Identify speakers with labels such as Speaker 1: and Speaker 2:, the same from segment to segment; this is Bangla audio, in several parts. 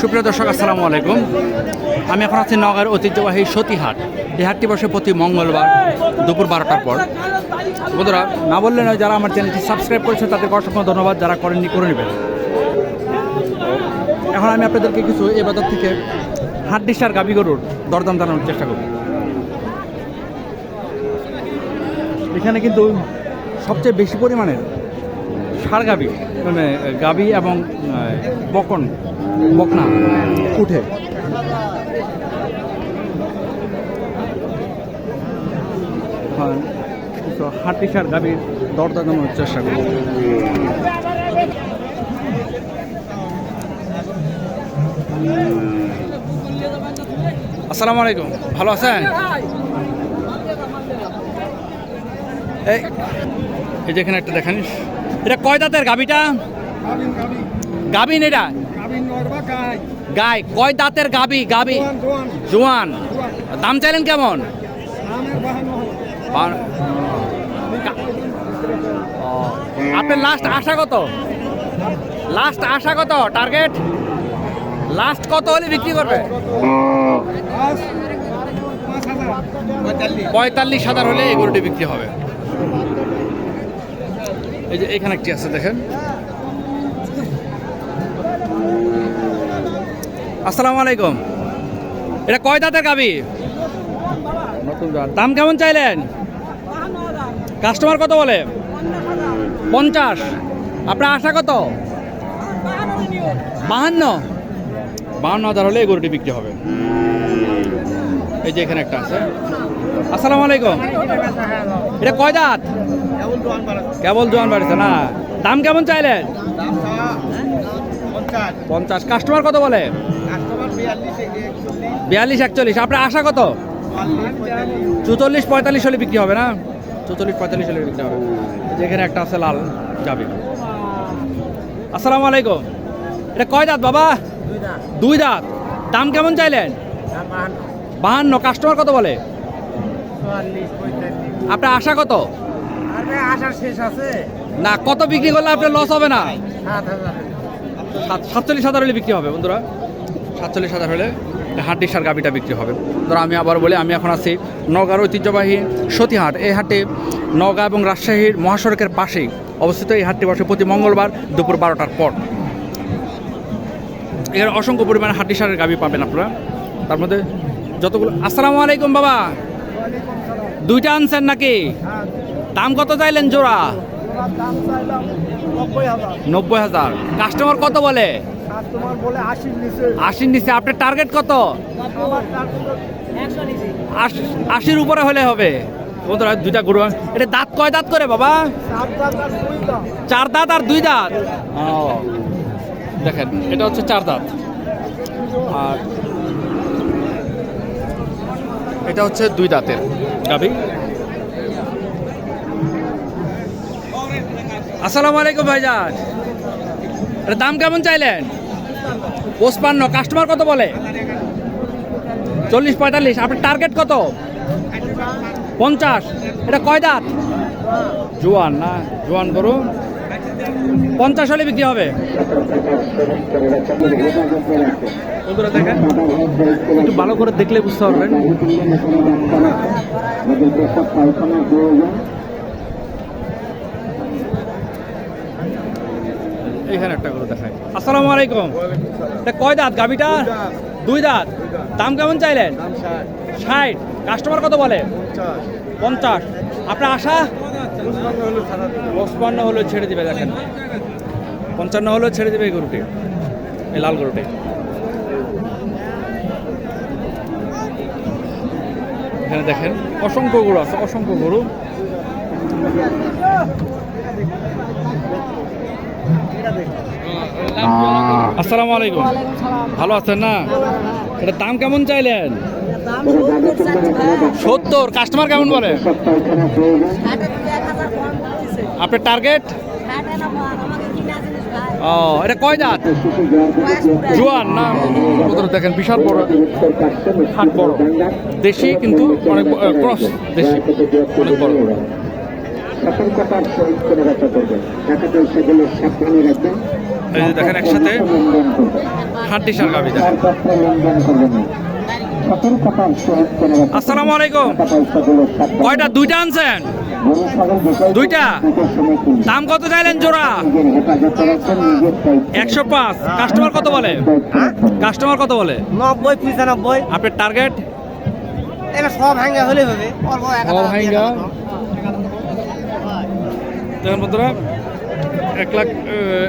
Speaker 1: সুপ্রিয় দর্শক, আসসালামু আলাইকুম। আমি এখন আছি নগর ঐতিহ্যবাহী সতীহাট। এই হাটটি বসে প্রতি মঙ্গলবার দুপুর বারোটার পর। বন্ধুরা, না বললে নয়, যারা আমার চ্যানেলটি সাবস্ক্রাইব করেছে, তাদেরকে অসংখ্য ধন্যবাদ, যারা করেননি করে নেবেন। এখন আমি আপনাদেরকে কিছু এ বাজার থেকে হাট ডিসার গাবি গরুর দরদাম জানানোর চেষ্টা করব। এখানে কিন্তু সবচেয়ে বেশি পরিমাণের ষাড় গাবি মানে গাবি এবং বকন বকনা উঠে। হ্যাঁ, তো হাটি সার গাবির দরদা জানানোর চেষ্টা করব। আসসালামু আলাইকুম ভালো আছেন? এই যেখানে একটা দেখান। এটা কয় দাঁতের গাবিটা গাবিন এটা? গাই। কয় দাঁতের গাবি গাবি জোয়ান দাম চাইলেন কেমন? আপনার লাস্ট আশা কত? লাস্ট আশা কত? টার্গেট লাস্ট কত হলে বিক্রি করবে? পঁয়তাল্লিশ হাজার হলে এই গরুটি বিক্রি হবে। এই যে এখানে একটি আছে দেখেন। আসসালামু আলাইকুম। এটা কয় দাঁতের গাবি? নতুন দাম কেমন চাইলেন? কাস্টমার কত বলে? পঞ্চাশ। আপনার আশা কত? বাহান্ন। বাহান্ন হাজার হলে এই গরুটি বিক্রি হবে। এই যে এখানে একটা আছে। আসসালামু আলাইকুম। এটা কয় দাঁত? কেবল জোয়ান বাড়িতে না? দাম কেমন চাইলেন? পঞ্চাশ। কাস্টমার কত বলে? বিয়াল্লিশ একচল্লিশ। আপনার আশা কত? চুচল্লিশ পঁয়তাল্লিশ হলে বিক্রি হবে না? চুচল্লিশ পঁয়তাল্লিশ হলে বিক্রি হবে যেখানে একটা আছে লাল যাবে। আসসালামু আলাইকুম। এটা কয় দাঁত বাবা? দুই দাঁত। দাম কেমন চাইলেন? বাহান্ন। কাস্টমার কত বলে? আপনার আশা কত?
Speaker 2: আসার শেষ আছে।
Speaker 1: না কত বিক্রি করলে আপনার লস হবে না?
Speaker 2: সাত
Speaker 1: সাতচল্লিশ হাজার হলে বিক্রি হবে বন্ধুরা। সাতচল্লিশ হাজার হলে হাড্ডি সার গাবিটা বিক্রি হবে। ধরো আমি আবার বলি আমি এখন আছি নগাঁর ঐতিহ্যবাহী সতীহাট। এই হাটে নগাঁ এবং রাজশাহীর মহাসড়কের পাশেই অবস্থিত। এই হাটটি বসে প্রতি মঙ্গলবার দুপুর বারোটার পর। এখানে অসংখ্য পরিমাণে হাড্ডি সারের গাবি পাবেন আপনারা। তার মধ্যে যতগুলো আসসালামু আলাইকুম বাবা। দুইটা আনছেন নাকি? দাম কত চাইলেন জোড়া?
Speaker 2: নব্বই হাজার।
Speaker 1: কাস্টমার কত বলে?
Speaker 2: আশির নিচে।
Speaker 1: আপনার টার্গেট কত? আশির উপরে হলে হবে। দুইটা গরু এটা দাঁত কয় দাঁত করে বাবা? চার দাঁত আর দুই দাঁত? দেখেন, এটা হচ্ছে চার দাঁত। আর এটা হচ্ছে দুই দাঁতের। গাবি। আসসালামু আলাইকুম ভাইজান। এটা দাম কেমন চাইলেন? পঁচপান্ন কাস্টমার কত বলে? চল্লিশ পঁয়তাল্লিশ আপনার টার্গেট কত? পঞ্চাশ এটা কয় দাঁত? জোয়ান না জোয়ান গরু পঞ্চাশ হলে বিক্রি হবে। বন্ধুরা দেখেন একটু ভালো করে দেখলে বুঝতে পারবেন। এখানে একটা গরু দেখায় আসসালামু আলাইকুম। এটা কয় দাঁত গাবিটা দুই দাঁত। দাম কেমন চাইলেন?
Speaker 2: ষাট।
Speaker 1: কাস্টমার কত বলে?
Speaker 2: পঞ্চাশ।
Speaker 1: পঞ্চাশ। আপনার আশা? পঁচপান্ন হলেও ছেড়ে দিবে দেখেন। পঞ্চান্ন হলেও ছেড়ে দিবে এই গরুটি এই লাল গরুটি। এখানে দেখেন অসংখ্য গরু আছে অসংখ্য গরু। আসসালামু আলাইকুম। ভালো আছেন না? এটা দাম কেমন চাইলেন?
Speaker 3: সত্তর
Speaker 1: কাস্টমার কেমন বলে
Speaker 3: ষাটে দিলে এক হাজার কম দিছে
Speaker 1: আপনার টার্গেট ও, এটা কয়
Speaker 3: বয়স
Speaker 1: জোয়ান না? কতটা দেখেন বিশাল বড়, হাট বড়। দেশি কিন্তু অনেক ক্রস দেশি। অনেক বড়।
Speaker 4: সতর্কতার সহিত কেনাবেচা করবেন টাকা পয়সাগুলো সাবধানে রাখবেন
Speaker 1: দেখেন একসাথে হাড্ডি সার গাবি দেখেন। আসসালামু আলাইকুম। কয়টা? দুইটা আনছেন? দুইটা? দাম কত চাইলেন জোড়া? একশো পাঁচ। কাস্টমার কত বলে? কাস্টমার কত বলে?
Speaker 2: নব্বই পঁচানব্বই।
Speaker 1: আপনার টার্গেট?
Speaker 2: এটা সব ভাঙ্গা হলে হবে।
Speaker 1: সব ভাঙ্গা? দেখেন বন্ধুরা এক লাখ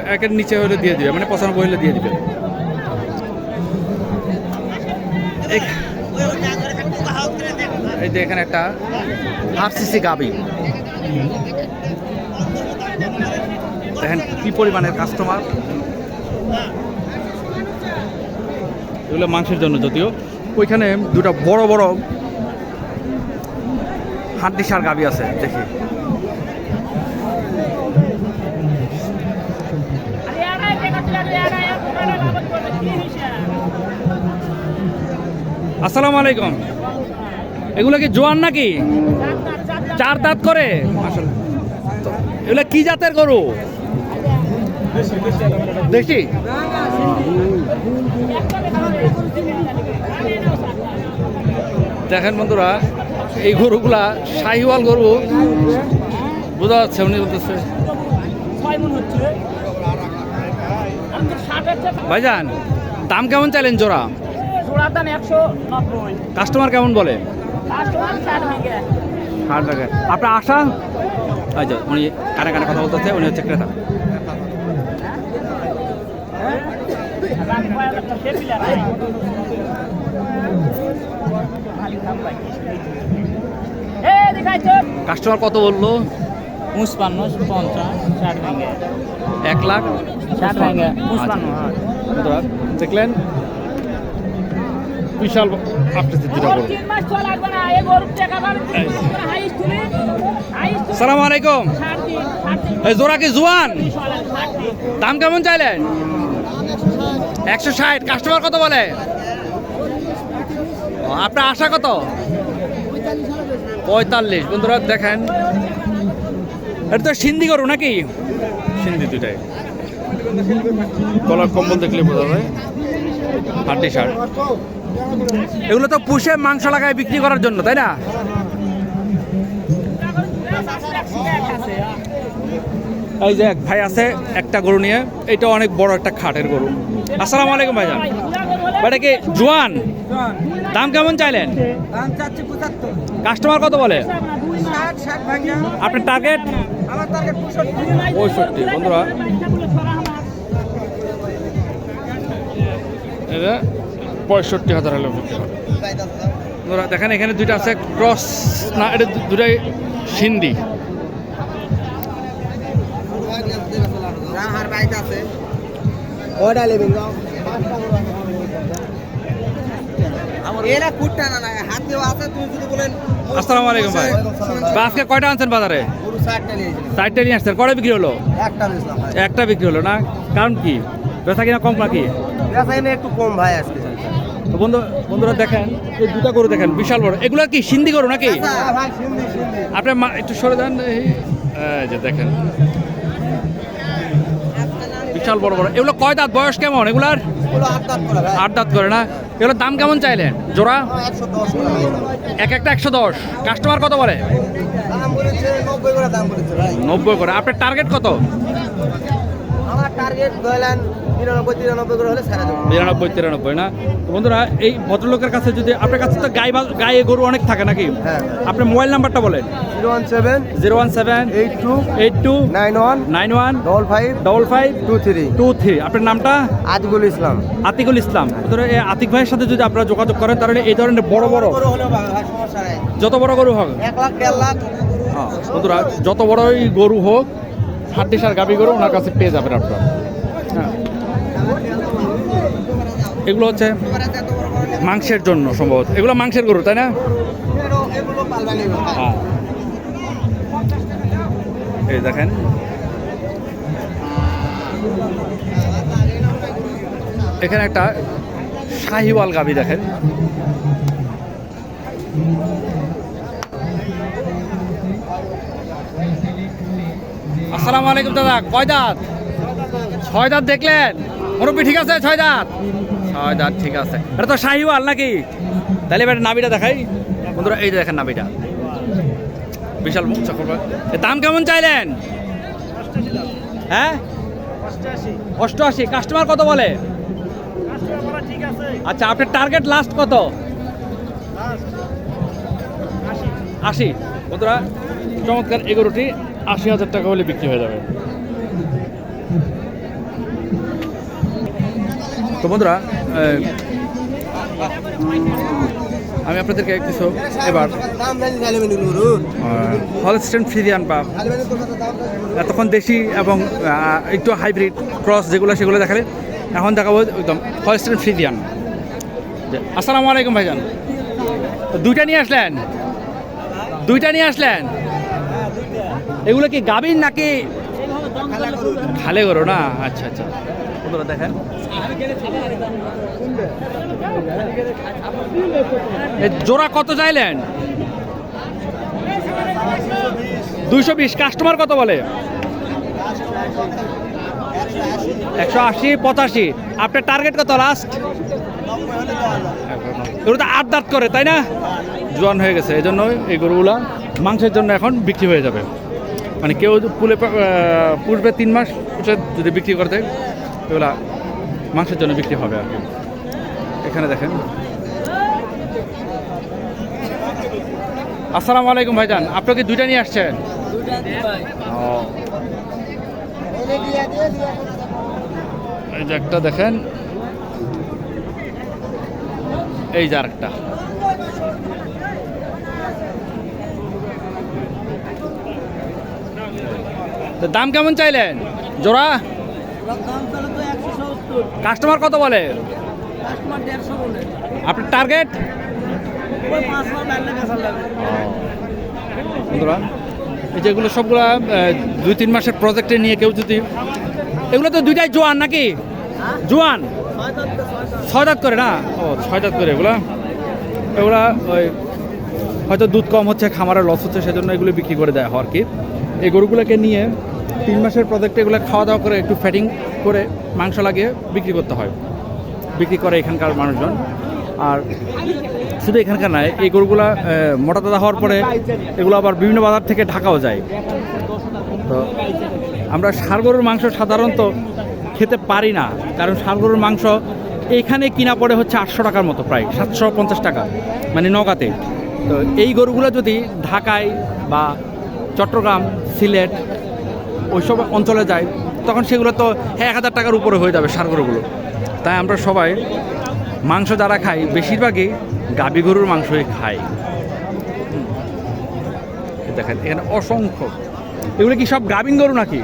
Speaker 1: একের নিচে হলে দিয়ে দিবে মানে পঁচানব্বই হলে দিয়ে দিবে। এক- এই যে এখানে একটা আরসিসি গাবি। দেখেন কি পরিমাণের কাস্টমার এগুলো মাংসের জন্য যদিও। ওইখানে দুটা বড় বড় হাড্ডি সার গাবি আছে, দেখি। আসসালামু আলাইকুম। এগুলো কি জোয়ান নাকি? চার দাঁত করে। এগুলো কি জাতের গরু? দেখি দেখেন বন্ধুরা এই গরুগুলা শাহিওয়াল গরু। বোঝা যাচ্ছে উনি বলতেছে। ভাইজান দাম কেমন চাইলেন জোড়া? কাস্টমার কেমন বলে?
Speaker 5: ষাট
Speaker 1: টাকা আপনার আশা? আচ্ছা উনি কানে কানে কথা বলতেছে উনি হচ্ছে ক্রেতা। কাস্টমার কত বলল?
Speaker 5: পঁচপান্ন পঞ্চাশ ষাট
Speaker 1: এক লাখ?
Speaker 5: ষাট
Speaker 1: আচ্ছা।
Speaker 5: হ্যাঁ।
Speaker 1: দেখলেন? বিশাল
Speaker 5: করে
Speaker 1: সালাম আলাইকুম। এই জোড়া কি জোয়ান? দাম কেমন চাইলেন? একশো ষাট। কাস্টমার কত বলে? আপনার আশা কত? পঁয়তাল্লিশ। বন্ধুরা দেখেন। এটা তো সিন্ধি গরু নাকি? সিন্ধি দুটাই গলার কম্বল দেখলে বোঝা যায়। হাড্ডি শার্ট। এগুলো তো পুষে মাংস লাগায় বিক্রি করার জন্য তাই না? এই যে এক ভাই আছে একটা গরু নিয়ে এটা অনেক বড় একটা খাটের গরু। আসসালামু আলাইকুম ভাইজান। এটা কি জোয়ান? দাম কেমন চাইলেন? কাস্টমার কত বলে? আপনার টার্গেট
Speaker 2: পঁয়ষট্টি।
Speaker 1: বন্ধুরা। পঁয়ষট্টি হাজার হলে বিক্রি হবে। দেখেন এখানে দুইটা আছে ক্রস না এটা দুটাই সিন্ধি।
Speaker 2: হার বাইক আছে ওটা লেবেন এরা কুটটা না না হাত দেওয়া আছে তুমি শুধু বলেন
Speaker 1: আসসালামু আলাইকুম ভাই। ভাই, আজকে কয়টা আনছেন বাজারে?
Speaker 2: গরু
Speaker 1: চারটে নিয়ে আসছেন। কটা বিক্রি হলো?
Speaker 2: একটা
Speaker 1: একটা বিক্রি হলো না? কারণ কি? বেচা কিনা কম নাকি?
Speaker 2: বেচা কিনা একটু কম ভাই আজকে।
Speaker 1: তো বন্ধু বন্ধুরা দেখেন এই দুটা গরু দেখেন বিশাল বড়। এগুলো কি সিন্ধি গরু নাকি? আপনার মা একটু সরে দেন এই যে দেখেন। বিশাল বড় বড়। এগুলো কয় দাঁত বয়স কেমন এগুলার?
Speaker 2: আট দাঁত করে
Speaker 1: না? এগুলোর দাম কেমন চাইলেন? জোড়া? এক একটা একশো দশ। কাস্টমার কত বলে?
Speaker 2: নব্বই করে
Speaker 1: আপনার টার্গেট কত?
Speaker 2: আমার টার্গেট
Speaker 1: বিরানব্বই তিরানব্বই না? বন্ধুরা এই ভদ্রলোকের কাছে যদি আপনার কাছে তো গায়ে গায়ে গরু অনেক থাকে নাকি?
Speaker 2: হ্যাঁ।
Speaker 1: আপনার মোবাইল নাম্বারটা বলেন।
Speaker 2: Zero one seven
Speaker 1: zero one seven
Speaker 2: eight two
Speaker 1: eight two
Speaker 2: nine one
Speaker 1: nine one
Speaker 2: double five
Speaker 1: double five
Speaker 2: two three.
Speaker 1: Two three. আপনার নামটা?
Speaker 2: আজগুল ইসলাম।
Speaker 1: আতিকুল ইসলাম। ধরো এই আতিক ভাইয়ের সাথে যদি আপনারা যোগাযোগ করেন তাহলে এই ধরনের বড় বড় যত বড় গরু হোক।
Speaker 2: এক লাখ দেড় লাখ।
Speaker 1: হ্যাঁ, বন্ধুরা যত বড়ই গরু হোক হাড্ডি সার গাবি গরু ওনার কাছে পেয়ে যাবেন আপনারা। এগুলো হচ্ছে মাংসের জন্য সম্ভবত। এগুলো মাংসের গরু, তাই না? হ্যাঁ। এই দেখেন। এখানে একটা শাহিওয়াল গাবি দেখেন। আসসালামু আলাইকুম দাদা, কয় দাঁত? ছয় দাঁত দেখলেন? মুরব্বী ঠিক আছে, ছয় দাঁত? ছয় দাঁত ঠিক আছে। এটা তো শাহিওয়াল নাকি? তাহলে এবার নাবিটা দেখাই। বন্ধুরা এই যে দেখেন নাবিটা বিশাল মুখ চক্র দাম কেমন চাইলেন? হ্যাঁ? অষ্টআশি। কাস্টমার কত বলে? আচ্ছা আপনার টার্গেট লাস্ট কত? আশি। বন্ধুরা চমৎকার এগারোটি। আশি হাজার টাকা হলে বিক্রি হয়ে যাবে। তো বন্ধুরা আমি আপনাদেরকে কিছু এবার হলস্টেন ফ্রিজিয়ান বা এতক্ষণ দেশি এবং একটু হাইব্রিড ক্রস যেগুলো সেগুলো দেখালে এখন দেখাবো একদম হলস্টেন ফ্রিজিয়ান যে, আসসালামু আলাইকুম ভাইজান। দুইটা নিয়ে আসলেন? দুইটা নিয়ে আসলেন? এগুলো কি গাবিন নাকি? খালে করো না? আচ্ছা আচ্ছা। দেখেন। জোড়া কত চাইলেন? দুইশো বিশ। কাস্টমার কত বলে? একশো আশি, পঁচাশি। আপনার টার্গেট কত লাস্ট এগুলো তো আট দাঁত করে, তাই না? জোয়ান হয়ে গেছে, এই জন্য এই গরুগুলা মাংসের জন্য এখন বিক্রি হয়ে যাবে। মানে কেউ পুলে পুষবে তিন মাস যদি বিক্রি করতে এগুলা মাংসের জন্য বিক্রি হবে আর এখানে দেখেন। আসসালামু আলাইকুম ভাইজান কি দুইটা নিয়ে আসছেন? এই যে একটা দেখেন। এই যে আরেকটা। দাম কেমন চাইলেন? জোড়া? কাস্টমার কত বলে? আপনার টার্গেট? বন্ধুরা এই যেগুলো সবগুলা দুই তিন মাসের প্রজেক্টে নিয়ে কেউ যদি এগুলো তো দুইটাই জোয়ান নাকি? জোয়ান? ছয় দাঁত করে না? ও ছয় দাঁত করে এগুলা। এগুলা ওই হয়তো দুধ কম হচ্ছে খামারের লস হচ্ছে সেজন্য এগুলো বিক্রি করে দেয় আর কি এই গরুগুলোকে নিয়ে তিন মাসের প্রজেক্টে এগুলো খাওয়া দাওয়া করে একটু ফ্যাটিং করে মাংস লাগিয়ে বিক্রি করতে হয়। বিক্রি করে এখানকার মানুষজন। আর শুধু এখানকার নয়, এই গরুগুলা মোটা দাদা হওয়ার পরে এগুলো আবার বিভিন্ন বাজার থেকে ঢাকাও যায়। তো আমরা ষাড় গরুর মাংস সাধারণত খেতে পারি না। কারণ ষাড় গরুর মাংস এখানে কিনা পড়ে হচ্ছে আটশো টাকার মতো প্রায়, সাতশো পঞ্চাশ টাকা মানে নগাতে তো এই গরুগুলো যদি ঢাকায় বা চট্টগ্রাম, সিলেট ওইসব অঞ্চলে যায়, তখন সেগুলো তো এক হাজার টাকার উপরে হয়ে যাবে ষাড় গরুগুলো তাই আমরা সবাই মাংস যারা খাই, বেশিরভাগই গাবি গরুর মাংসই খাই। দেখেন, এখানে অসংখ্য। এগুলো কি সব গাবিন গরু নাকি?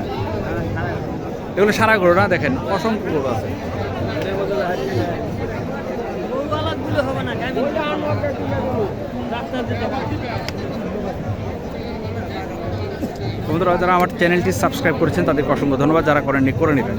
Speaker 1: এগুলো সারা গরু না? দেখেন, অসংখ্য গরু আছে। বন্ধুরা যারা আমার চ্যানেলটি সাবস্ক্রাইব করেছেন তাদেরকে অসংখ্য ধন্যবাদ। যারা করেননি করে নেবেন।